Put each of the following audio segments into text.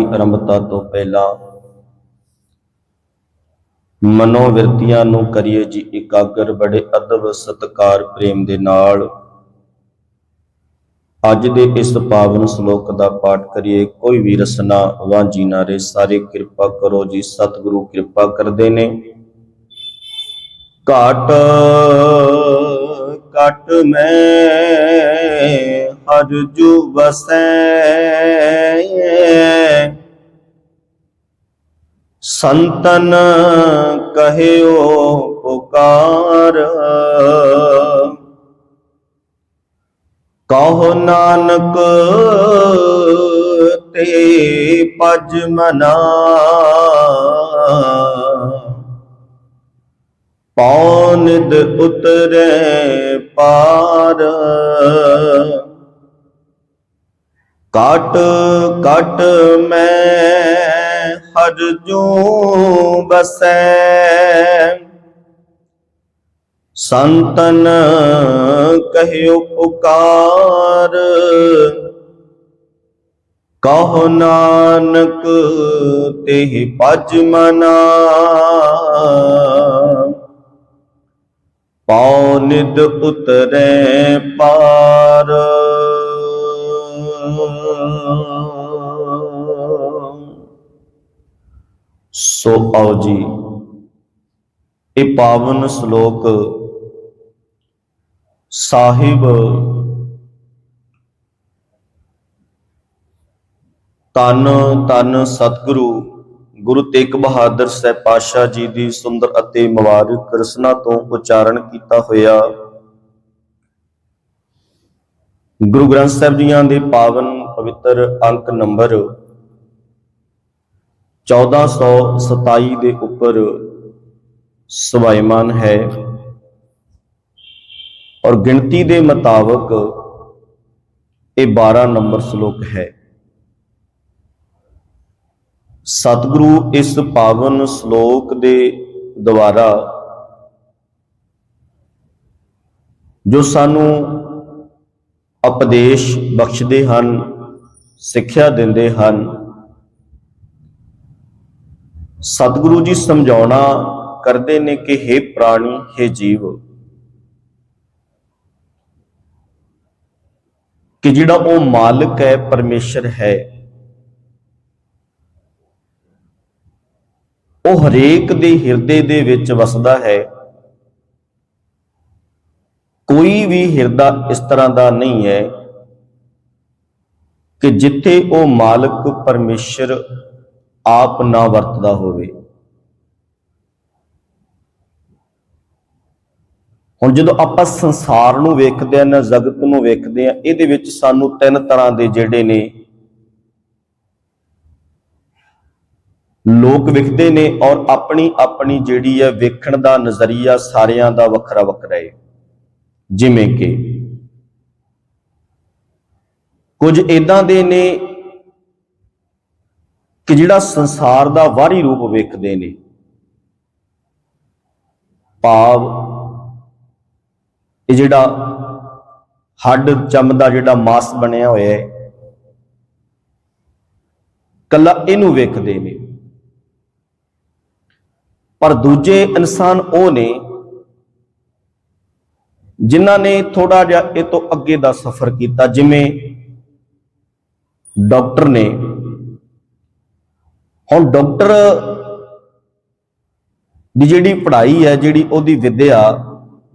ਦੀ ਆਰੰਭਤਾ ਤੋਂ ਪਹਿਲਾਂ ਮਨੋਵਿਰਤੀਆਂ ਨੂੰ ਕਰੀਏ ਜੀ ਇਕਾਗਰ, ਬੜੇ ਅਦਬ, ਸਤਕਾਰ, ਪ੍ਰੇਮ ਦੇ ਨਾਲ। ਅੱਜ ਦੇ ਇਸ ਪਾਵਨ ਸ਼ਲੋਕ ਦਾ ਪਾਠ ਕਰੀਏ। ਕੋਈ ਵੀ ਰਸਨਾ, ਵਾਂਝੀ ਨਾ ਰੇ ਸਾਰੇ ਕਿਰਪਾ ਕਰੋ ਜੀ, ਸਤਿਗੁਰੂ ਕਿਰਪਾ ਕਰਦੇ ਨੇ। ਘਾਟ, ਘਟ ਮੈਂ ਹਰ ਜੂ ਵਸੈ। ਸੰਤਨ ਕਹਿਓ ਪੁਕਾਰ। ਕਹੋ ਨਾਨਕ ਤੇ ਪਜ ਮਨਾ। ਪੌਨਿਦ ਉਤਰੇ ਪਾਰ। ਕਟ ਕਟ ਮੈਂ ਹਰ ਜੂ ਬਸੈ ਸੰਤਨ ਕਹਿਓ ਪੁਕਾਰ, ਕਹੋ ਨਾਨਕ ਤੇ ਪਜ ਮਨਾ। ਪਉ ਨਿਦ ਉਤਰੇ ਪਾਰ। ਸੋ ਆਓ ਜੀ। ਇਹ ਪਾਵਨ ਸ਼ਲੋਕ ਸਾਹਿਬ ਤਨ ਤਨ ਸਤਿਗੁਰੂ ਗੁਰੂ ਤੇਗ ਬਹਾਦਰ ਸਾਹਿਬ ਪਾਤਸ਼ਾਹ ਜੀ ਦੀ ਸੁੰਦਰ ਅਤੇ ਮੁਬਾਰਕ ਰਸਨਾ ਤੋਂ ਉਚਾਰਨ ਕੀਤਾ ਹੋਇਆ ਗੁਰੂ ਗ੍ਰੰਥ ਸਾਹਿਬ ਜੀਆਂ ਦੇ ਪਾਵਨ ਪਵਿੱਤਰ ਅੰਕ ਨੰਬਰ 1427 ਦੇ ਉੱਪਰ ਸਵਾਇਮਾਨ ਹੈ ਔਰ ਗਿਣਤੀ ਦੇ ਮੁਤਾਬਕ ਇਹ 12 ਨੰਬਰ ਸ਼ਲੋਕ ਹੈ। ਸਤਿਗੁਰੂ ਇਸ ਪਾਵਨ ਸ਼ਲੋਕ ਦੇ ਦੁਆਰਾ ਜੋ ਸਾਨੂੰ ਉਪਦੇਸ਼ ਬਖਸ਼ਦੇ ਹਨ, ਸਿੱਖਿਆ ਦਿੰਦੇ ਹਨ ਸਤਿਗੁਰੂ ਜੀ ਸਮਝਾਉਣਾ ਕਰਦੇ ਨੇ ਕਿ हे ਪ੍ਰਾਣੀ हे ਜੀਵ, ਕਿ ਜਿਹੜਾ ਉਹ ਮਾਲਕ ਹੈ, ਪਰਮੇਸ਼ਰ ਹੈ, ਉਹ ਹਰੇਕ ਦੇ ਹਿਰਦੇ ਦੇ ਵਿੱਚ ਵਸਦਾ ਹੈ, ਕੋਈ ਵੀ ਹਿਰਦਾ ਇਸ ਤਰ੍ਹਾਂ ਦਾ ਨਹੀਂ ਹੈ ਕਿ ਜਿੱਥੇ ਉਹ ਮਾਲਕ, ਪਰਮੇਸ਼ਰ ਆਪ ਨਾ ਵਰਤਦਾ ਹੋਵੇ। ਹੁਣ ਜਦੋਂ ਆਪਾਂ ਸੰਸਾਰ ਨੂੰ ਵੇਖਦੇ ਆ ਨਾ ਜਗਤ ਨੂੰ ਵੇਖਦੇ ਆ ਇਹਦੇ ਵਿੱਚ ਸਾਨੂੰ ਤਿੰਨ ਤਰ੍ਹਾਂ ਦੇ ਜਿਹੜੇ ਨੇ ਲੋਕ ਵਿਖਦੇ ਨੇ ਔਰ ਆਪਣੀ ਆਪਣੀ ਜਿਹੜੀ ਹੈ ਵੇਖਣ ਦਾ ਨਜ਼ਰੀਆ ਸਾਰਿਆਂ ਦਾ ਵੱਖਰਾ ਵੱਖਰਾ ਹੈ। ਜਿਵੇਂ ਕਿ ਕੁਝ ਇਦਾਂ ਦੇ ਨੇ ਕਿ ਜਿਹੜਾ ਸੰਸਾਰ ਦਾ ਵਾਰੀ ਰੂਪ ਵੇਖਦੇ ਨੇ, ਭਾਵ ਇਹ ਜਿਹੜਾ ਹੱਡ ਚਮ ਦਾ ਜਿਹੜਾ ਮਾਸ ਬਣਿਆ ਹੋਇਆ ਹੈ ਕੱਲਾ ਇਹਨੂੰ ਵੇਖਦੇ ਨੇ। ਪਰ ਦੂਜੇ ਇਨਸਾਨ ਉਹ ਨੇ ਜਿਨ੍ਹਾਂ ਨੇ ਥੋੜਾ ਜਿਹਾ ਇਹ ਤੋਂ ਅੱਗੇ ਦਾ ਸਫ਼ਰ ਕੀਤਾ, ਜਿਵੇਂ ਡਾਕਟਰ ਨੇ ਹੁਣ ਡਾਕਟਰ ਦੀ ਜਿਹੜੀ ਪੜ੍ਹਾਈ ਹੈ, ਜਿਹੜੀ ਉਹਦੀ ਵਿਦਿਆ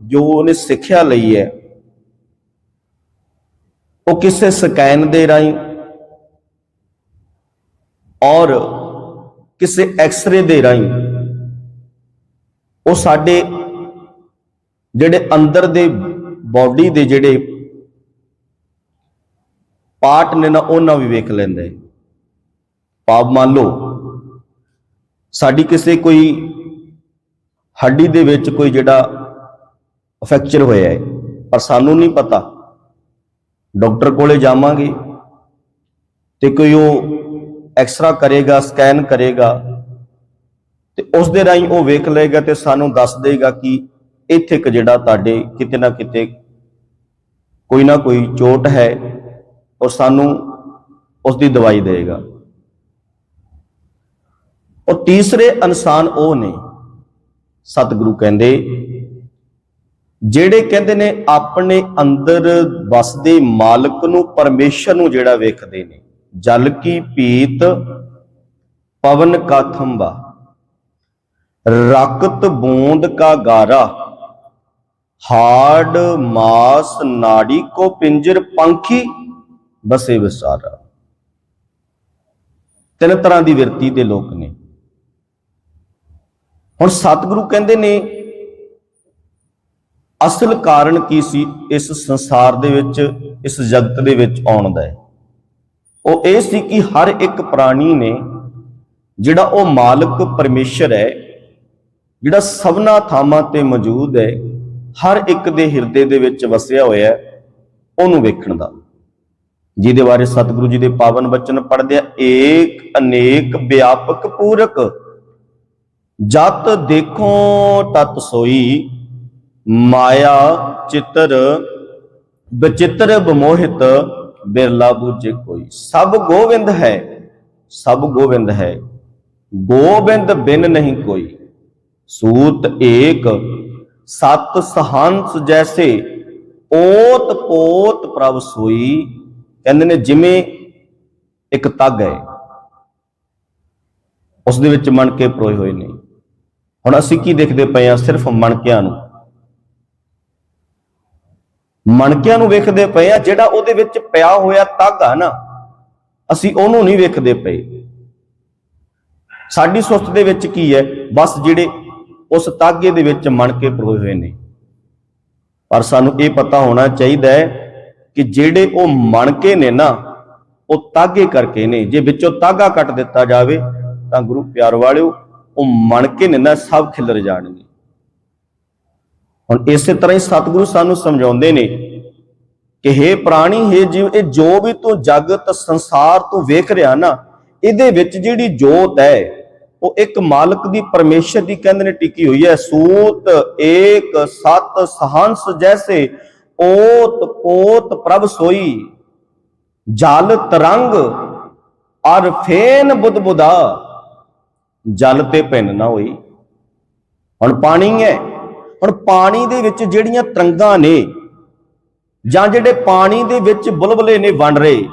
ਜੋ ਉਹਨੇ ਸਿੱਖਿਆ ਲਈ ਹੈ, ਉਹ ਕਿਸੇ ਸਕੈਨ ਦੇ ਰਾਹੀਂ ਔਰ ਕਿਸੇ ਐਕਸ-ਰੇ ਦੇ ਰਾਹੀਂ ਉਹ ਸਾਡੇ ਜਿਹੜੇ ਅੰਦਰ ਦੇ ਬਾਡੀ ਦੇ ਜਿਹੜੇ ਪਾਰਟ ਨੇ ਨਾ, ਉਹਨਾਂ ਵੀ ਵੇਖ ਲੈਂਦਾ। ਹੈ ਪਾਪ ਮੰਨ ਲਓ ਸਾਡੀ ਕਿਸੇ ਕੋਈ ਹੱਡੀ ਦੇ ਵਿੱਚ ਕੋਈ ਜਿਹੜਾ ਫ੍ਰੈਕਚਰ ਹੋਇਆ ਹੈ, ਪਰ ਸਾਨੂੰ ਨਹੀਂ ਪਤਾ। ਡਾਕਟਰ ਕੋਲੇ ਜਾਵਾਂਗੇ ਤੇ ਕੋਈ ਉਹ ਐਕਸਰਾ ਕਰੇਗਾ, ਸਕੈਨ ਕਰੇਗਾ ਤੇ ਉਸ ਦੇ ਰਾਹੀਂ ਉਹ ਵੇਖ ਲਏਗਾ ਤੇ ਸਾਨੂੰ ਦੱਸ ਦੇਗਾ ਕਿ ਇੱਥੇ ਇੱਕ ਜਿਹੜਾ ਤੁਹਾਡੇ ਕਿਤੇ ਨਾ ਕਿਤੇ ਕੋਈ ਨਾ ਕੋਈ ਚੋਟ ਹੈ ਔਰ ਸਾਨੂੰ ਉਸ ਦੀ ਦਵਾਈ ਦੇਗਾ ਉਹ ਤੀਸਰੇ ਇਨਸਾਨ ਉਹ ਨੇ, ਸਤਿਗੁਰੂ ਕਹਿੰਦੇ, ਜਿਹੜੇ ਕਹਿੰਦੇ ਨੇ ਆਪਣੇ ਅੰਦਰ ਵਸਦੇ ਮਾਲਕ ਨੂੰ, ਪਰਮੇਸ਼ਰ ਨੂੰ ਜਿਹੜਾ ਵੇਖਦੇ ਨੇ, ਜਲ ਕੀ ਪੀਤ, ਪਵਨ ਕਾ ਥੰਬਾ ਰਕਤ ਬੂੰਦ ਕਾ ਗਾਰਾ, ਹਾੜ, ਮਾਸ, ਨਾੜੀ ਕੋ ਪਿੰਜਰ ਪੰਖੀ, ਬਸੇ ਵਿਸਾਰਾ। ਤਿੰਨ ਤਰ੍ਹਾਂ ਦੀ ਵਿਰਤੀ ਦੇ ਲੋਕ ਨੇ। ਹੁਣ ਸਤਿਗੁਰੂ ਕਹਿੰਦੇ ਨੇ, ਅਸਲ ਕਾਰਨ ਕੀ ਸੀ? ਇਸ ਸੰਸਾਰ ਦੇ ਵਿੱਚ, ਇਸ ਜਗਤ ਦੇ ਵਿੱਚ ਆਉਣ ਦਾ ਉਹ ਇਹ ਸੀ ਕਿ ਹਰ ਇੱਕ ਪ੍ਰਾਣੀ ਨੇ ਜਿਹੜਾ ਉਹ ਮਾਲਕ, ਪਰਮੇਸ਼ਰ ਹੈ, ਜਿਹੜਾ ਸਭਨਾ ਥਾਵਾਂ ਤੇ ਮੌਜੂਦ ਹੈ, ਹਰ ਇੱਕ ਦੇ ਹਿਰਦੇ ਦੇ ਵਿੱਚ ਵਸਿਆ ਹੋਇਆ ਹੈ, ਉਹਨੂੰ ਵੇਖਣ ਦਾ। ਜਿਹਦੇ ਬਾਰੇ ਸਤਿਗੁਰੂ ਜੀ ਦੇ ਪਾਵਨ ਬਚਨ ਪੜ੍ਹਦੇ ਆ, ਏਕ ਅਨੇਕ ਵਿਆਪਕ ਪੂਰਕ। ਜਤ ਦੇਖੋ ਤਤ ਸੋਈ, ਮਾਇਆ ਚਿੱਤਰ ਬਚਿੱਤਰ ਬਮੋਹਿਤ, ਬਿਰਲਾ ਬੂਝੇ ਕੋਈ। ਸਭ ਗੋਵਿੰਦ ਹੈ, ਸਭ ਗੋਵਿੰਦ ਹੈ, ਗੋਬਿੰਦ ਬਿਨ ਨਹੀਂ ਕੋਈ। ਸੂਤ ਏਕ, ਸਤ ਸਹੰਸ ਜੈਸੇ, ਓਤ ਪੋਤ ਪ੍ਰਭ ਸੋਈ। ਕਹਿੰਦੇ ਨੇ ਜਿਵੇਂ ਇੱਕ ਤੱਗ ਹੈ, ਉਸ ਦੇ ਵਿੱਚ ਮਣਕੇ ਪਰੋਏ ਹੋਏ ਨੇ। ਹੁਣ ਅਸੀਂ ਕੀ ਦੇਖਦੇ ਪਏ ਆ ਸਿਰਫ ਮਣਕਿਆਂ ਨੂੰ। ਮਣਕਿਆਂ ਨੂੰ ਵੇਖਦੇ ਪਏ ਆ ਜਿਹੜਾ ਉਹਦੇ ਵਿੱਚ ਪਿਆ ਹੋਇਆ ਤੱਗ ਆ ਨਾ, ਅਸੀਂ ਉਹਨੂੰ ਨਹੀਂ ਵੇਖਦੇ ਪਏ। ਸਾਡੀ ਸੁਸਤ ਦੇ ਵਿੱਚ ਕੀ ਹੈ? ਬਸ ਜਿਹੜੇ ਉਸ ਤਾਗੇ ਦੇ ਵਿੱਚ ਮਣਕੇ ਪਰੋਏ ਹੋਏ ਨੇ। ਪਰ ਸਾਨੂੰ ਇਹ ਪਤਾ ਹੋਣਾ ਚਾਹੀਦਾ ਹੈ ਕਿ ਜਿਹੜੇ ਉਹ ਮਣਕੇ ਨੇ ਨਾ, ਉਹ ਤਾਗੇ ਕਰਕੇ ਨੇ। ਜੇ ਵਿੱਚੋਂ ਤਾਗਾ ਕੱਟ ਦਿੱਤਾ ਜਾਵੇ, ਤਾਂ ਗੁਰੂ ਪਿਆਰ ਵਾਲਿਓ ਉਹ ਮਣਕੇ ਨੇ ਨਾ ਸਭ ਖਿਲਰ ਜਾਣਗੇ। ਹੁਣ ਇਸੇ ਤਰ੍ਹਾਂ ਹੀ ਸਤਿਗੁਰੂ ਸਾਨੂੰ ਸਮਝਾਉਂਦੇ ਨੇ ਕਿ हे ਪ੍ਰਾਣੀ हे ਜੀਵ, ਇਹ ਜੋ ਵੀ ਤੂੰ ਜਗਤ, ਸੰਸਾਰ ਤੂੰ ਵੇਖ ਰਿਹਾ ਨਾ, ਇਹਦੇ ਵਿੱਚ ਜਿਹੜੀ ਜੋਤ ਹੈ, ਉਹ ਇੱਕ ਮਾਲਕ ਦੀ, ਪਰਮੇਸ਼ਰ ਦੀ ਕਹਿੰਦੇ ਨੇ ਟਿਕੀ ਹੋਈ ਹੈ, ਸੂਤ, ਏਕ, ਸਤ, ਸਹੰਸ ਜੈਸੇ ਓਤ, ਪੋਤ, ਪ੍ਰਭ ਸੋਈ, ਜਲ, ਤਰੰਗ, ਅਰ ਫੇਨ, ਬੁੱਧ ਬੁਦਾ ਜਲ ਤੇ ਭਿੰਨ ਨਾ ਹੋਈ। ਹੁਣ ਪਾਣੀ ਹੈ। ਹੁਣ ਪਾਣੀ ਦੇ ਵਿੱਚ ਜਿਹੜੀਆਂ ਤਰੰਗਾਂ ਨੇ ਜਾਂ ਜਿਹੜੇ ਪਾਣੀ ਦੇ ਵਿੱਚ ਬੁਲਬੁਲੇ ਨੇ ਵੰਡ ਰਹੇ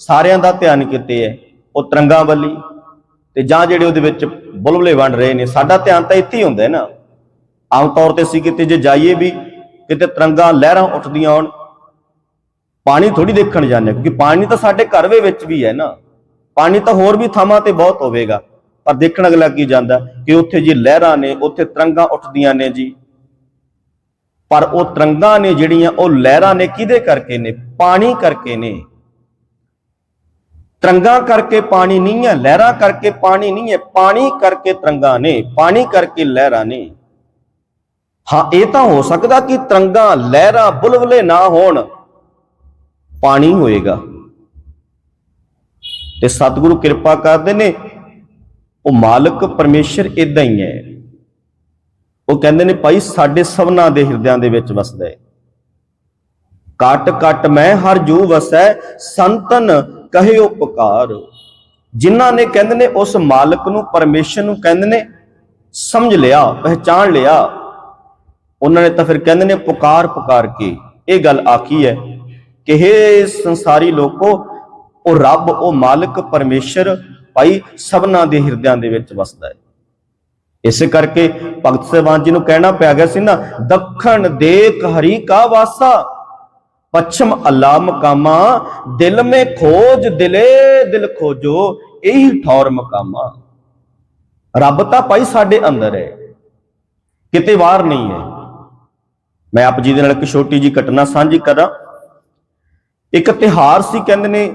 ਸਾਰਿਆਂ ਦਾ ਧਿਆਨ ਕਿਤੇ ਹੈ। ਉਹ ਤਰੰਗਾਂ ਵੱਲੀ ਤੇ ਜਾਂ ਜਿਹੜੇ ਉਹਦੇ ਵਿੱਚ ਬੁਲਬਲੇ ਵੰਡ ਰਹੇ ਨੇ ਸਾਡਾ ਧਿਆਨ ਤਾਂ ਇੱਥੇ ਹੀ ਹੁੰਦਾ ਹੈ ਨਾ। ਆਮ ਤੌਰ ਤੇ ਅਸੀਂ ਕਿਤੇ ਜੇ ਜਾਈਏ ਵੀ ਕਿਤੇ ਤਰੰਗਾਂ ਲਹਿਰਾਂ ਉੱਠਦੀਆਂ ਹੋਣ ਪਾਣੀ ਥੋੜੀ ਦੇਖਣ ਜਾਂਦੇ ਹਾਂ, ਕਿਉਂਕਿ ਪਾਣੀ ਤਾਂ ਸਾਡੇ ਘਰ ਦੇ ਵਿੱਚ ਵੀ ਹੈ ਨਾ। ਪਾਣੀ ਤਾਂ ਹੋਰ ਵੀ ਥਾਵਾਂ ਤੇ ਬਹੁਤ ਹੋਵੇਗਾ। ਪਰ ਦੇਖਣ ਅਗਲਾ ਕੀ ਜਾਂਦਾ ਕਿ ਉੱਥੇ ਜੀ ਲਹਿਰਾਂ ਨੇ, ਉੱਥੇ ਤਰੰਗਾਂ ਉੱਠਦੀਆਂ ਨੇ ਜੀ। ਪਰ ਉਹ ਤਰੰਗਾਂ ਨੇ ਜਿਹੜੀਆਂ ਉਹ ਲਹਿਰਾਂ ਨੇ ਕਿਹਦੇ ਕਰਕੇ ਨੇ? ਪਾਣੀ ਕਰਕੇ ਨੇ। ਤਰੰਗਾਂ ਕਰਕੇ ਪਾਣੀ ਨਹੀਂ ਹੈ, ਲਹਿਰਾਂ ਕਰਕੇ ਪਾਣੀ ਨਹੀਂ ਹੈ, ਪਾਣੀ ਕਰਕੇ ਤਰੰਗਾਂ ਨੇ, ਪਾਣੀ ਕਰਕੇ ਲਹਿਰਾਂ ਨੇ। ਹਾਂ, ਇਹ ਤਾਂ ਹੋ ਸਕਦਾ ਕਿ ਤਰੰਗਾਂ ਲਹਿਰਾਂ ਬੁਲਬੁਲੇ ਨਾ ਹੋਣ, ਪਾਣੀ ਹੋਏਗਾ। ਤੇ ਸਤਿਗੁਰੂ ਕਿਰਪਾ ਕਰਦੇ ਨੇ ਉਹ ਮਾਲਕ ਪਰਮੇਸ਼ਰ ਇਦਾਂ ਹੀ ਹੈ। ਉਹ ਕਹਿੰਦੇ ਨੇ, ਭਾਈ, ਸਾਡੇ ਸਭਨਾ ਦੇ ਹਿਰਦਿਆਂ ਦੇ ਵਿੱਚ ਵਸਦਾ ਹੈ। ਕਟ ਕਟ ਮੈਂ ਹਰ ਜੂ ਵਸੈ, ਸੰਤਨ ਕਹਿਓ ਪੁਕਾਰ ਜਿਨ੍ਹਾਂ ਨੇ ਕਹਿੰਦੇ ਨੇ, ਉਸ ਮਾਲਕ ਨੂੰ, ਪਰਮੇਸ਼ਰ ਨੂੰ ਕਹਿੰਦੇ ਨੇ, ਸਮਝ ਲਿਆ ਪਹਿਚਾਨ ਲਿਆ। ਉਹਨਾਂ ਨੇ ਤਾਂ ਫਿਰ ਕਹਿੰਦੇ ਨੇ, ਪੁਕਾਰ ਪੁਕਾਰ ਕੇ? ਇਹ ਗੱਲ ਆਖੀ ਹੈ ਕਿ हे ਸੰਸਾਰੀ ਲੋਕੋ, ਉਹ ਰੱਬ, ਉਹ ਮਾਲਕ, ਪਰਮੇਸ਼ਰ ਭਾਈ ਸਭਨਾਂ ਦੇ ਹਿਰਦਿਆਂ ਦੇ ਵਿੱਚ ਵਸਦਾ ਹੈ। ਇਸੇ ਕਰਕੇ ਭਗਤ ਸਾਹਿਬਾਨ ਜੀ ਨੂੰ ਕਹਿਣਾ ਪਿਆ ਗਿਆ ਸੀ ਨਾ, ਦੱਖਣ ਦੇਖ ਹਰੀ ਕਾ ਵਾਸਾ, ਪੱਛਮ ਅੱਲਾ ਮਕਾਮਾ ਦਿਲ ਮੇ ਖੋਜ ਦਿਲੇ ਦਿਲ ਖੋਜੋ, ਇਹੀ ਠੌਰ ਮਕਾਮਾ। ਰੱਬ ਤਾਂ ਭਾਈ ਸਾਡੇ ਅੰਦਰ ਹੈ, ਕਿਤੇ ਬਾਹਰ ਨਹੀਂ ਹੈ। ਮੈਂ ਆਪ ਜੀ ਦੇ ਨਾਲ ਇੱਕ ਛੋਟੀ ਜੀ ਘਟਨਾ ਸਾਂਝੀ ਕਰਾਂ। ਇੱਕ ਤਿਹਾਰ ਸੀ, ਕਹਿੰਦੇ ਨੇ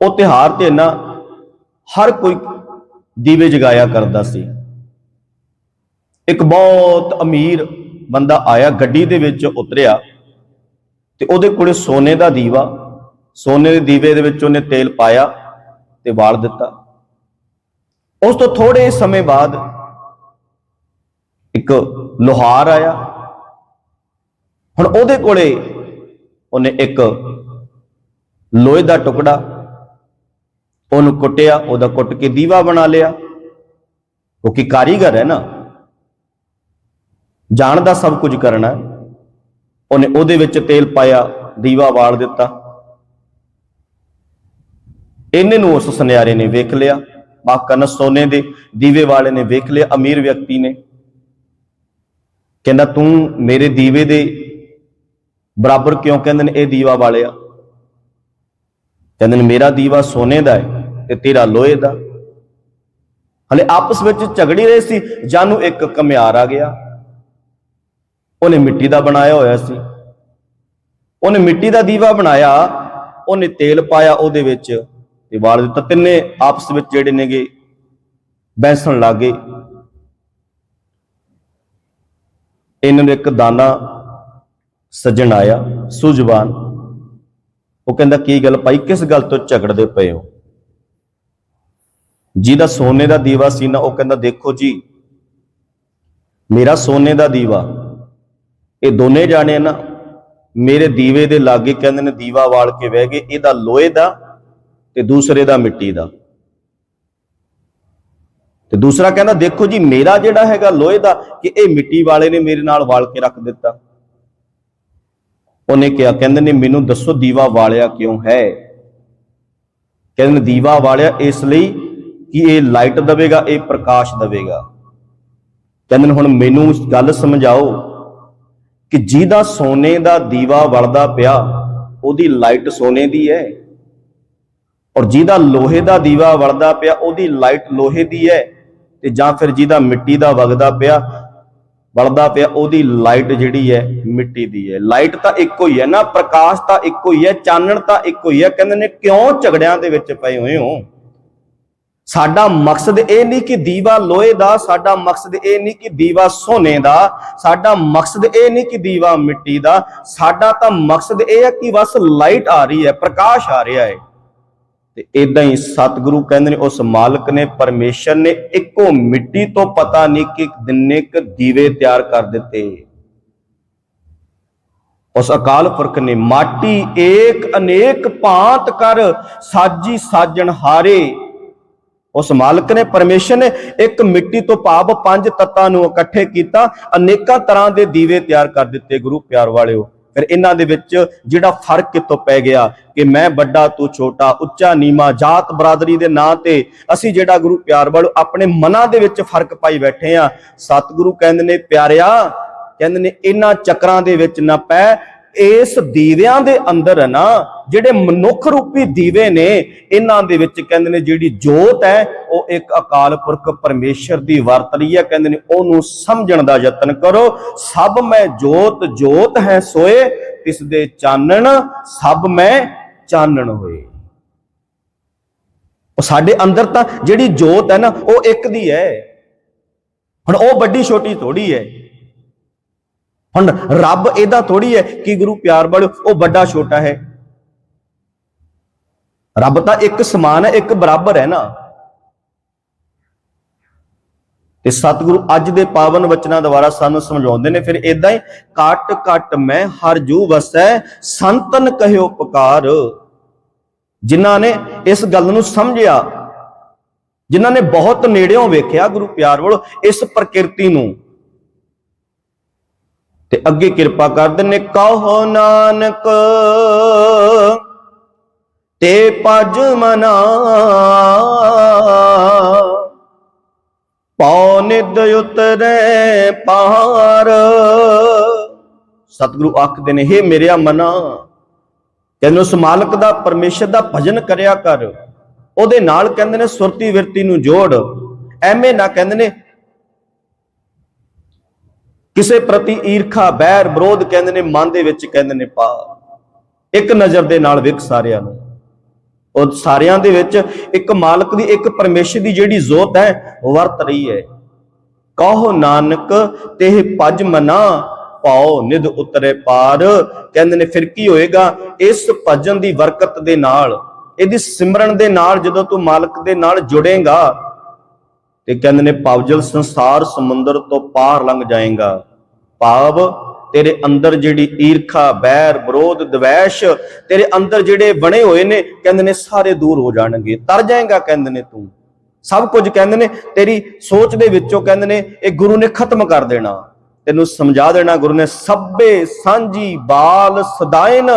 ਉਹ ਤਿਹਾਰ ਤੇ ਨਾ ਹਰ ਕੋਈ ਦੀਵੇ ਜਗਾਇਆ ਕਰਦਾ ਸੀ। ਇੱਕ ਬਹੁਤ ਅਮੀਰ ਬੰਦਾ ਆਇਆ, ਗੱਡੀ ਦੇ ਵਿੱਚ ਉਤਰਿਆ ਤੇ ਉਹਦੇ ਕੋਲੇ ਸੋਨੇ ਦਾ ਦੀਵਾ, ਸੋਨੇ ਦੇ ਦੀਵੇ ਦੇ ਵਿੱਚ ਉਹਨੇ ਤੇਲ ਪਾਇਆ ਤੇ ਵਾਲ ਦਿੱਤਾ। ਉਸ ਤੋਂ ਥੋੜੇ ਸਮੇਂ ਬਾਅਦ ਇੱਕ ਲੋਹਾਰ ਆਇਆ। ਹੁਣ ਉਹਦੇ ਕੋਲੇ ਉਹਨੇ ਇੱਕ ਲੋਹੇ ਦਾ ਟੁਕੜਾ ਉਹਨੂੰ ਕੁੱਟਿਆ, ਉਹਦਾ ਕੁੱਟ ਕੇ ਦੀਵਾ ਬਣਾ ਲਿਆ। ਕਿਉਂਕਿ ਕਾਰੀਗਰ ਹੈ ਨਾ? ਜਾਣਦਾ ਸਭ ਕੁਝ ਕਰਨਾ ਉਹਨੇ ਉਹਦੇ ਵਿੱਚ ਤੇਲ ਪਾਇਆ, ਦੀਵਾ ਵਾਲ ਦਿੱਤਾ। ਇਹਨੇ ਨੂੰ ਉਸ ਸੁਨਿਆਰੇ ਨੇ ਵੇਖ ਲਿਆ। ਮਾਕਨ ਸੋਨੇ ਦੇ ਦੀਵੇ ਵਾਲੇ ਨੇ ਵੇਖ ਲਿਆ, ਅਮੀਰ ਵਿਅਕਤੀ ਨੇ। ਕਹਿੰਦਾ, ਤੂੰ ਮੇਰੇ ਦੀਵੇ ਦੇ ਬਰਾਬਰ ਕਿਉਂ ਕਹਿੰਦੇ ਨੇ, ਇਹ ਦੀਵਾ ਵਾਲਿਆ? ਕਹਿੰਦੇ ਨੇ, ਮੇਰਾ ਦੀਵਾ ਸੋਨੇ ਦਾ ਹੈ। ਤੇ ਤੇਰਾ ਲੋਹੇ ਦਾ ਹਲੇ ਆਪਸ ਵਿੱਚ ਝਗੜੀ ਰਹੇ ਸੀ, ਜਾਨੂੰ ਇੱਕ ਕਮਿਆਰ ਆ ਗਿਆ। ਉਹਨੇ ਮਿੱਟੀ ਦਾ ਬਣਾਇਆ ਹੋਇਆ ਸੀ। ਉਹਨੇ ਮਿੱਟੀ ਦਾ ਦੀਵਾ ਬਣਾਇਆ, ਉਹਨੇ ਤੇਲ ਪਾਇਆ ਉਹਦੇ ਵਿੱਚ ਤੇ ਵਾਲ ਦਿੱਤਾ। ਤਿੰਨੇ ਆਪਸ ਵਿੱਚ ਜਿਹੜੇ ਨੇਗੇ, ਬੈਸਣ ਲੱਗੇ ਇਹਨਾਂ ਨੂੰ ਇੱਕ ਦਾਨਾ ਸੱਜਣ ਆਇਆ ਸੁਜਵਾਨ ਉਹ ਕਹਿੰਦਾ, ਕੀ ਗੱਲ ਭਾਈ, ਕਿਸ ਗੱਲ ਤੋਂ ਝਗੜਦੇ ਪਏ ਹੋ? ਜਿਹਦਾ ਸੋਨੇ ਦਾ ਦੀਵਾ ਸੀ ਨਾ, ਉਹ ਕਹਿੰਦਾ, ਦੇਖੋ ਜੀ, ਮੇਰਾ ਸੋਨੇ ਦਾ ਦੀਵਾ, ਇਹ ਦੋਨੇ ਜਾਣੇ ਨਾ ਮੇਰੇ ਦੀਵੇ ਦੇ ਲਾਗੇ ਕਹਿੰਦੇ ਨੇ, ਦੀਵਾ ਵਾਲ ਕੇ ਵਹਿ ਗਏ, ਇਹਦਾ ਲੋਹੇ ਦਾ ਤੇ ਦੂਸਰੇ ਦਾ ਮਿੱਟੀ ਦਾ। ਤੇ ਦੂਸਰਾ ਕਹਿੰਦਾ, ਦੇਖੋ ਜੀ, ਮੇਰਾ ਜਿਹੜਾ ਹੈਗਾ ਲੋਹੇ ਦਾ ਕਿ ਇਹ ਮਿੱਟੀ ਵਾਲੇ ਨੇ ਮੇਰੇ ਨਾਲ ਵਾਲ ਕੇ ਰੱਖ ਦਿੱਤਾ। ਉਹਨੇ ਕਿਹਾ, ਕਹਿੰਦੇ ਨੇ, ਮੈਨੂੰ ਦੱਸੋ ਦੀਵਾ ਵਾਲਿਆ ਕਿਉਂ ਹੈ? ਕਹਿੰਦੇ ਨੇ, ਦੀਵਾ ਵਾਲਿਆ ਇਸ ਲਈ ਕਿ ਇਹ ਲਾਈਟ ਦਵੇਗਾ, ਇਹ ਪ੍ਰਕਾਸ਼ ਦੇਵੇਗਾ। ਕਹਿੰਦੇ ਨੇ ਹੁਣ ਮੈਨੂੰ ਗੱਲ ਸਮਝਾਓ ਕਿ ਜਿਹਦਾ ਸੋਨੇ ਦਾ ਦੀਵਾ ਵਲਦਾ ਪਿਆ, ਉਹਦੀ ਲਾਈਟ ਸੋਨੇ ਦੀ ਹੈ? ਔਰ ਜਿਹਦਾ ਲੋਹੇ ਦਾ ਦੀਵਾ ਵਲਦਾ ਪਿਆ, ਉਹਦੀ ਲਾਈਟ ਲੋਹੇ ਦੀ ਹੈ? ਤੇ ਜਾਂ ਫਿਰ ਜਿਹਦਾ ਮਿੱਟੀ ਦਾ ਵਗਦਾ ਪਿਆ, ਵਲਦਾ ਪਿਆ, ਉਹਦੀ ਲਾਈਟ ਜਿਹੜੀ ਹੈ, ਮਿੱਟੀ ਦੀ ਹੈ। ਲਾਈਟ ਤਾਂ ਇੱਕੋ ਹੀ ਹੈ ਨਾ, ਪ੍ਰਕਾਸ਼ ਤਾਂ ਇੱਕੋ ਹੀ ਹੈ, ਚਾਨਣ ਤਾਂ ਇੱਕੋ ਹੀ ਹੈ। ਕਹਿੰਦੇ ਨੇ, ਕਿਉਂ ਝਗੜਿਆਂ ਦੇ ਵਿੱਚ ਪਏ ਹੋਏ ਹੋ? ਸਾਡਾ ਮਕਸਦ ਇਹ ਨਹੀਂ ਕਿ ਦੀਵਾ ਲੋਹੇ ਦਾ, ਸਾਡਾ ਮਕਸਦ ਇਹ ਨਹੀਂ ਕਿ ਦੀਵਾ ਸੋਨੇ ਦਾ, ਸਾਡਾ ਮਕਸਦ ਇਹ ਨਹੀਂ ਕਿ ਦੀਵਾ ਮਿੱਟੀ ਦਾ, ਸਾਡਾ ਤਾਂ ਮਕਸਦ ਇਹ ਹੈ ਕਿ ਬਸ ਲਾਈਟ ਆ ਰਹੀ ਹੈ, ਪ੍ਰਕਾਸ਼ ਆ ਰਿਹਾ ਹੈ। ਤੇ ਇਦਾਂ ਹੀ ਸਤਿਗੁਰੂ ਕਹਿੰਦੇ ਨੇ, ਉਸ ਮਾਲਕ ਨੇ, ਪਰਮੇਸ਼ਰ ਨੇ ਇੱਕੋ ਮਿੱਟੀ ਤੋਂ ਪਤਾ ਨਹੀਂ ਕਿ ਦਿਨੇ ਕ ਦੀਵੇ ਤਿਆਰ ਕਰ ਦਿੱਤੇ। ਉਸ ਅਕਾਲ ਪੁਰਖ ਨੇ ਮਾਟੀ ਏਕ ਅਨੇਕ ਭਾਂਤ ਕਰ ਸਾਜੀ ਸਾਜਣ ਹਾਰੇ। ਉਸ ਮਾਲਕ ਨੇ, ਪਰਮੇਸ਼ਰ ਨੇ ਇੱਕ ਮਿੱਟੀ ਤੋਂ ਭਾਵ ਪੰਜ ਤੱਤਾਂ ਨੂੰ ਇਕੱਠੇ ਕੀਤਾ, ਅਨੇਕਾਂ ਤਰ੍ਹਾਂ ਦੇ ਦੀਵੇ ਤਿਆਰ ਕਰ ਦਿੱਤੇ, ਗੁਰੂ ਪਿਆਰ ਵਾਲਿਓ। ਫਿਰ ਇਹਨਾਂ ਦੇ ਵਿੱਚ ਜਿਹੜਾ ਫ਼ਰਕ ਕਿਤੋਂ ਪੈ ਗਿਆ ਕਿ ਮੈਂ ਵੱਡਾ, ਤੂੰ ਛੋਟਾ, ਉੱਚਾ ਨੀਮਾ ਜਾਤ ਬਰਾਦਰੀ ਦੇ ਨਾਂ ਤੇ ਅਸੀਂ ਜਿਹੜਾ ਗੁਰੂ ਪਿਆਰ ਵਾਲਿਓ ਆਪਣੇ ਮਨਾਂ ਦੇ ਵਿੱਚ ਫ਼ਰਕ ਪਾਈ ਬੈਠੇ ਆ। ਸਤਿਗੁਰੂ ਕਹਿੰਦੇ ਨੇ, ਪਿਆਰਿਆ, ਕਹਿੰਦੇ ਨੇ, ਇਹਨਾਂ ਚੱਕਰਾਂ ਦੇ ਵਿੱਚ ਨਾ ਪੈ ਇਸ ਦੀਵਿਆਂ ਦੇ ਅੰਦਰ ਨਾ ਜਿਹੜੇ ਮਨੁੱਖ ਰੂਪੀ ਦੀਵੇ ਨੇ, ਇਹਨਾਂ ਦੇ ਵਿੱਚ ਕਹਿੰਦੇ ਨੇ ਜਿਹੜੀ ਜੋਤ ਹੈ, ਉਹ ਇੱਕ ਅਕਾਲ ਪੁਰਖ ਪਰਮੇਸ਼ਰ ਦੀ ਵਰਤ ਰਹੀ ਹੈ। ਕਹਿੰਦੇ ਨੇ ਉਹਨੂੰ ਸਮਝਣ ਦਾ ਯਤਨ ਕਰੋ। ਸਭ ਮੈਂ ਜੋਤ ਜੋਤ ਹੈ ਸੋਏ, ਤਿਸ ਦੇ ਚਾਨਣ ਸਭ ਮੈਂ ਚਾਨਣ ਹੋਏ। ਉਹ ਸਾਡੇ ਅੰਦਰ ਤਾਂ ਜਿਹੜੀ ਜੋਤ ਹੈ ਨਾ, ਉਹ ਇੱਕ ਦੀ ਹੈ। ਹੁਣ ਉਹ ਵੱਡੀ ਛੋਟੀ ਥੋੜੀ ਹੈ। ਹੁਣ ਰੱਬ ਇਹਦਾ ਥੋੜੀ ਹੈ ਕਿ ਗੁਰੂ ਪਿਆਰ ਵਾਲਿਓ, ਉਹ ਵੱਡਾ ਛੋਟਾ ਹੈ। ਰੱਬ ਤਾਂ ਇੱਕ ਸਮਾਨ ਹੈ, ਇੱਕ ਬਰਾਬਰ ਹੈ ਨਾ। ਤੇ ਸਤਿਗੁਰੂ ਅੱਜ ਦੇ ਪਾਵਨ ਵਚਨਾਂ ਦੁਆਰਾ ਸਾਨੂੰ ਸਮਝਾਉਂਦੇ ਨੇ, ਫਿਰ ਇਦਾਂ ਹੀ ਕਟ ਕਟ ਮੈਂ ਹਰ ਜੂ ਵਸੈ, ਸੰਤਨ ਕਹਿਓ ਪੁਕਾਰ। ਜਿਨ੍ਹਾਂ ਨੇ ਇਸ ਗੱਲ ਨੂੰ ਸਮਝਿਆ, ਜਿਨ੍ਹਾਂ ਨੇ ਬਹੁਤ ਨੇੜਿਓਂ ਵੇਖਿਆ ਗੁਰੂ ਪਿਆਰ ਵਾਲੋ ਇਸ ਪ੍ਰਕਿਰਤੀ ਨੂੰ। ਤੇ ਅੱਗੇ ਕਿਰਪਾ ਕਰਦੇ ਨੇ ਕਹੋ ਨਾਨਕ। ਤੇ ਪਜ ਮਨਾ। ਪਉ ਨਿਦ ਉਤਰੇ ਪਾਰ। ਸਤਿਗੁਰੂ ਆਖਦੇ ਨੇ हे ਮੇਰਿਆ ਮਨਾ, ਤੈਨੂੰ ਉਸ ਮਾਲਕ ਦਾ, ਪਰਮੇਸ਼ਰ ਦਾ ਭਜਨ ਕਰਿਆ ਕਰ। ਉਹਦੇ ਨਾਲ ਕਹਿੰਦੇ ਨੇ ਸੁਰਤੀ ਵਿਰਤੀ ਨੂੰ ਜੋੜ। ਐਵੇਂ ਨਾ ਕਹਿੰਦੇ ਨੇ ਕਿਸੇ ਪ੍ਰਤੀ ਈਰਖਾ, ਬੈਰ, ਵਿਰੋਧ ਕਹਿੰਦੇ ਨੇ, ਮਨ ਦੇ ਵਿੱਚ ਕਹਿੰਦੇ ਨੇ ਪਾ ਇੱਕ ਨਜ਼ਰ ਦੇ ਨਾਲ ਵਿਕ ਸਾਰਿਆਂ ਨੂੰ। ਉਹ ਸਾਰਿਆਂ ਦੇ ਵਿੱਚ ਇੱਕ ਮਾਲਕ ਦੀ, ਇੱਕ ਪਰਮੇਸ਼ਰ ਦੀ ਜਿਹੜੀ ਜ਼ੋਤ ਹੈ, ਵਰਤ ਰਹੀ ਹੈ। ਕਹੋ ਨਾਨਕ ਤੇ ਭਜ ਮਨਾ, ਪਾਓ ਨਿਧ ਉਤਰੇ ਪਾਰ। ਕਹਿੰਦੇ ਨੇ, ਫਿਰ ਕੀ ਹੋਏਗਾ? ਇਸ ਭਜਨ ਦੀ ਬਰਕਤ ਦੇ ਨਾਲ, ਇਹਦੀ ਸਿਮਰਨ ਦੇ ਨਾਲ ਜਦੋਂ ਤੂੰ ਮਾਲਕ ਦੇ ਨਾਲ ਜੁੜੇਗਾ, ਤੇ ਕਹਿੰਦੇ ਨੇ, ਪਾਵਜਲ ਸੰਸਾਰ ਸਮੁੰਦਰ ਤੋਂ ਪਾਰ ਲੰਘ ਜਾਏਗਾ। ਭਾਵ, ਤੇਰੇ ਅੰਦਰ ਜਿਹੜੀ ਈਰਖਾ ਬੈਰ ਵਿਰੋਧ, ਦਵੈਸ਼, ਤੇਰੇ ਅੰਦਰ ਜਿਹੜੇ ਬਣੇ ਹੋਏ ਨੇ, ਕਹਿੰਦੇ ਨੇ ਸਾਰੇ ਦੂਰ ਹੋ ਜਾਣਗੇ। ਤਰ ਜਾਏਗਾ, ਕਹਿੰਦੇ ਨੇ ਤੂੰ। ਸਭ ਕੁਝ ਕਹਿੰਦੇ ਨੇ, ਤੇਰੀ ਸੋਚ ਦੇ ਵਿੱਚੋਂ ਕਹਿੰਦੇ ਨੇ, ਇਹ ਗੁਰੂ ਨੇ ਖਤਮ ਕਰ ਦੇਣਾ। ਤੈਨੂੰ ਸਮਝਾ ਦੇਣਾ, ਗੁਰੂ ਨੇ ਸਭੇ ਸਾਂਝੀ ਬਾਲ ਸਦਾਇਨ,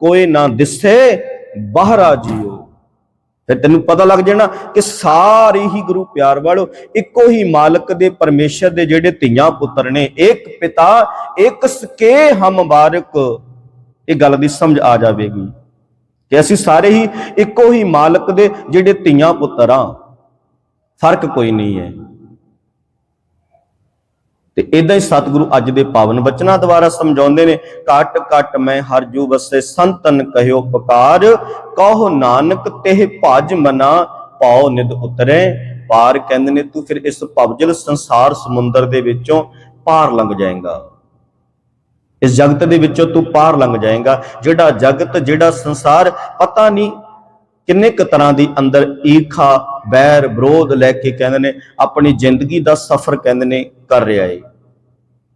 ਕੋਈ ਨਾ ਦਿਸੇ, ਬਾਹਰਾ ਜੀਓ। ਫਿਰ ਤੈਨੂੰ ਪਤਾ ਲੱਗ ਜਾਣਾ ਕਿ ਸਾਰੇ ਹੀ ਗੁਰੂ ਪਿਆਰ ਵਾਲੋ ਇੱਕੋ ਹੀ ਮਾਲਕ ਦੇ ਪਰਮੇਸ਼ਰ ਦੇ ਜਿਹੜੇ ਧੀਆਂ ਪੁੱਤਰ ਨੇ, ਇੱਕ ਪਿਤਾ, ਇੱਕ ਸਕੇ ਹਮ ਬਾਰਕ ਇਹ ਗੱਲ ਦੀ ਸਮਝ ਆ ਜਾਵੇਗੀ ਕਿ ਅਸੀਂ ਸਾਰੇ ਹੀ ਇੱਕੋ ਹੀ ਮਾਲਕ ਦੇ ਜਿਹੜੇ ਧੀਆਂ ਪੁੱਤਰ ਆ। ਫ਼ਰਕ ਕੋਈ ਨਹੀਂ ਹੈ। ਤੇ ਇਦਾਂ ਹੀ ਸਤਿਗੁਰੂ ਅੱਜ ਦੇ ਪਾਵਨ ਬਚਨਾਂ ਦੁਆਰਾ ਸਮਝਾਉਂਦੇ ਨੇ ਕਟ ਕਟ ਮੈਂ ਹਰ ਜੂ ਵਸੇ ਸੰਤਨ ਕਹਿਓ ਪਕਾਰ, ਕਹੋ ਨਾਨਕ ਤੇ ਭਜ ਮਨਾ ਪਾਉ ਨਿਦ ਉਤਰੇ। ਪਾਰ ਕਹਿੰਦੇ ਨੇ, ਤੂੰ ਫਿਰ ਇਸ ਭਵਜਲ ਸੰਸਾਰ ਸਮੁੰਦਰ ਦੇ ਵਿੱਚੋਂ ਪਾਰ ਲੰਘ ਜਾਏਗਾ। ਇਸ ਜਗਤ ਦੇ ਵਿੱਚੋਂ ਤੂੰ ਪਾਰ ਲੰਘ ਜਾਏਗਾ। ਜਿਹੜਾ ਜਗਤ, ਜਿਹੜਾ ਸੰਸਾਰ, ਪਤਾ ਨਹੀਂ ਕਿੰਨੇ ਕੁ ਤਰ੍ਹਾਂ ਦੀ ਅੰਦਰ ਈਰਖਾ ਬੈਰ ਵਿਰੋਧ ਲੈ ਕੇ ਕਹਿੰਦੇ ਨੇ, ਆਪਣੀ ਜ਼ਿੰਦਗੀ ਦਾ ਸਫ਼ਰ ਕਹਿੰਦੇ ਨੇ, ਕਰ ਰਿਹਾ ਏ।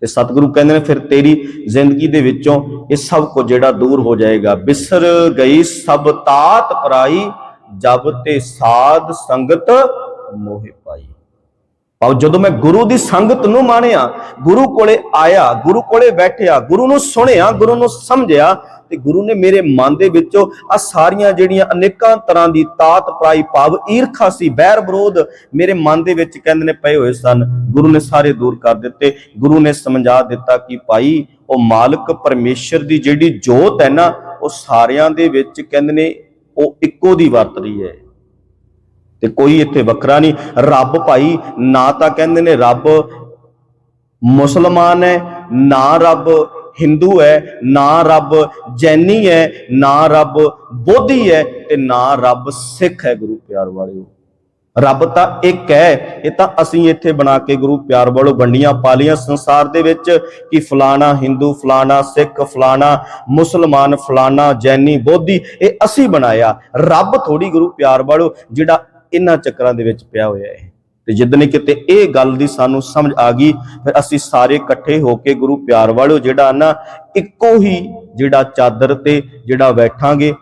ਤੇ ਸਤਿਗੁਰੂ ਕਹਿੰਦੇ ਨੇ, ਫਿਰ ਤੇਰੀ ਜ਼ਿੰਦਗੀ ਦੇ ਵਿੱਚੋਂ ਇਹ ਸਭ ਕੁਝ ਜਿਹੜਾ ਦੂਰ ਹੋ ਜਾਏਗਾ। ਬਿਸਰ ਗਈ ਸਭ ਤਾਤ ਪਰਾਈ, ਜਬ ਤੇ ਸਾਧ ਸੰਗਤ ਮੋਹਿ ਪਾਈ। ਪਾਉ ਜਦੋਂ ਮੈਂ ਗੁਰੂ ਦੀ ਸੰਗਤ ਨੂੰ ਮਾਣਿਆ, ਗੁਰੂ ਕੋਲੇ ਆਇਆ, ਗੁਰੂ ਕੋਲੇ ਬੈਠਿਆ, ਗੁਰੂ ਨੂੰ ਸੁਣਿਆ, ਗੁਰੂ ਨੂੰ ਸਮਝਿਆ, ਤੇ ਗੁਰੂ ਨੇ ਮੇਰੇ ਮਨ ਦੇ ਵਿੱਚੋਂ ਆ ਸਾਰੀਆਂ ਜਿਹੜੀਆਂ ਅਨੇਕਾਂ ਤਰ੍ਹਾਂ ਦੀ ਤਾਤ, ਪ੍ਰਾਈ, ਭਾਵ, ਈਰਖਾ ਸੀ ਬੈਰ ਵਿਰੋਧ ਮੇਰੇ ਮਨ ਦੇ ਵਿੱਚ ਕਹਿੰਦੇ ਨੇ ਪਏ ਹੋਏ ਸਨ। ਗੁਰੂ ਨੇ ਸਾਰੇ ਦੂਰ ਕਰ ਦਿੱਤੇ। ਗੁਰੂ ਨੇ ਸਮਝਾ ਦਿੱਤਾ ਕਿ ਭਾਈ, ਉਹ ਮਾਲਕ ਪਰਮੇਸ਼ਰ ਦੀ ਜਿਹੜੀ ਜੋਤ ਹੈ ਨਾ, ਉਹ ਸਾਰਿਆਂ ਦੇ ਵਿੱਚ ਕਹਿੰਦੇ ਨੇ, ਉਹ ਇੱਕੋ ਦੀ ਵਰਤ ਰਹੀ ਹੈ। ਤੇ ਕੋਈ ਇੱਥੇ ਵੱਖਰਾ ਨਹੀਂ। ਰੱਬ ਭਾਈ, ਨਾ ਤਾਂ ਕਹਿੰਦੇ ਨੇ ਰੱਬ ਮੁਸਲਮਾਨ ਹੈ, ਨਾ ਰੱਬ ਹਿੰਦੂ ਹੈ, ਨਾ ਰੱਬ ਜੈਨੀ ਹੈ, ਨਾ ਰੱਬ ਬੋਧੀ ਹੈ ਤੇ ਨਾ ਰੱਬ ਸਿੱਖ ਹੈ ਗੁਰੂ ਪਿਆਰ ਵਾਲਿਓ। ਰੱਬ ਤਾਂ ਇੱਕ ਹੈ, ਇਹ ਤਾਂ ਅਸੀਂ ਇੱਥੇ ਬਣਾ ਕੇ ਗੁਰੂ ਪਿਆਰ ਵਾਲੋ ਵੰਡੀਆਂ ਪਾਲੀਆਂ ਸੰਸਾਰ ਦੇ ਵਿੱਚ ਕਿ ਫਲਾਣਾ ਹਿੰਦੂ, ਫਲਾਣਾ ਸਿੱਖ, ਫਲਾਣਾ ਮੁਸਲਮਾਨ, ਫਲਾਣਾ ਜੈਨੀ, ਬੋਧੀ, ਇਹ ਅਸੀਂ ਬਣਾਇਆ। ਰੱਬ ਥੋੜੀ ਗੁਰੂ ਪਿਆਰ ਵਾਲੋ ਜਿਹੜਾ ਇਹਨਾਂ ਚੱਕਰਾਂ ਦੇ ਵਿੱਚ ਪਿਆ ਹੋਇਆ ਹੈ। ਤੇ ਜਿੱਦਨੇ ਕਿਤੇ ਇਹ ਗੱਲ ਦੀ ਸਾਨੂੰ ਸਮਝ ਆ ਗਈ, ਫਿਰ ਅਸੀਂ ਸਾਰੇ ਇਕੱਠੇ ਹੋ ਕੇ ਗੁਰੂ ਪਿਆਰ ਵਾਲਿਓ ਜਿਹੜਾ ਨਾ, ਇੱਕੋ ਹੀ ਜਿਹੜਾ ਚਾਦਰ ਤੇ ਜਿਹੜਾ ਬੈਠਾਂਗੇ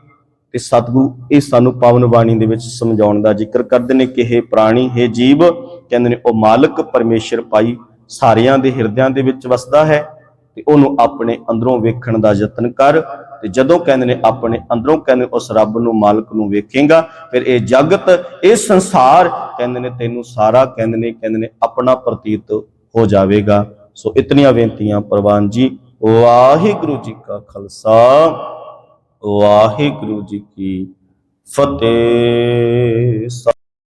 ਤੇ ਸਤਿਗੁਰੂ ਇਹ ਸਾਨੂੰ ਪਾਵਨ ਬਾਣੀ ਦੇ ਵਿੱਚ ਸਮਝਾਉਣ ਦਾ ਜ਼ਿਕਰ ਕਰਦੇ ਨੇ ਕਿ ਇਹ ਪ੍ਰਾਣੀ, ਹੈ ਜੀਵ, ਕਹਿੰਦੇ ਨੇ ਉਹ ਮਾਲਕ ਪਰਮੇਸ਼ਰ ਪਾਈ ਸਾਰਿਆਂ ਦੇ ਹਿਰਦਿਆਂ ਦੇ ਵਿੱਚ ਵਸਦਾ ਹੈ ਤੇ ਉਹਨੂੰ ਆਪਣੇ ਅੰਦਰੋਂ ਵੇਖਣ ਦਾ ਯਤਨ ਕਰ ਤੇ ਜਦੋਂ ਕਹਿੰਦੇ ਨੇ ਆਪਣੇ ਅੰਦਰੋਂ ਕਹਿੰਦੇ ਉਸ ਰੱਬ ਨੂੰ, ਮਾਲਕ ਨੂੰ ਵੇਖੇਗਾ, ਫਿਰ ਇਹ ਜਗਤ, ਇਹ ਸੰਸਾਰ ਕਹਿੰਦੇ ਨੇ, ਤੈਨੂੰ ਸਾਰਾ ਕਹਿੰਦੇ ਨੇ ਕਹਿੰਦੇ ਨੇ, ਆਪਣਾ ਪ੍ਰਤੀਤ ਹੋ ਜਾਵੇਗਾ। ਸੋ ਇਤਨੀਆਂ ਬੇਨਤੀਆਂ, ਪ੍ਰਵਾਨ ਜੀ, ਵਾਹਿਗੁਰੂ ਜੀ ਕਾ ਖਾਲਸਾ, ਵਾਹਿਗੁਰੂ ਜੀ ਕੀ ਫਤਿਹ।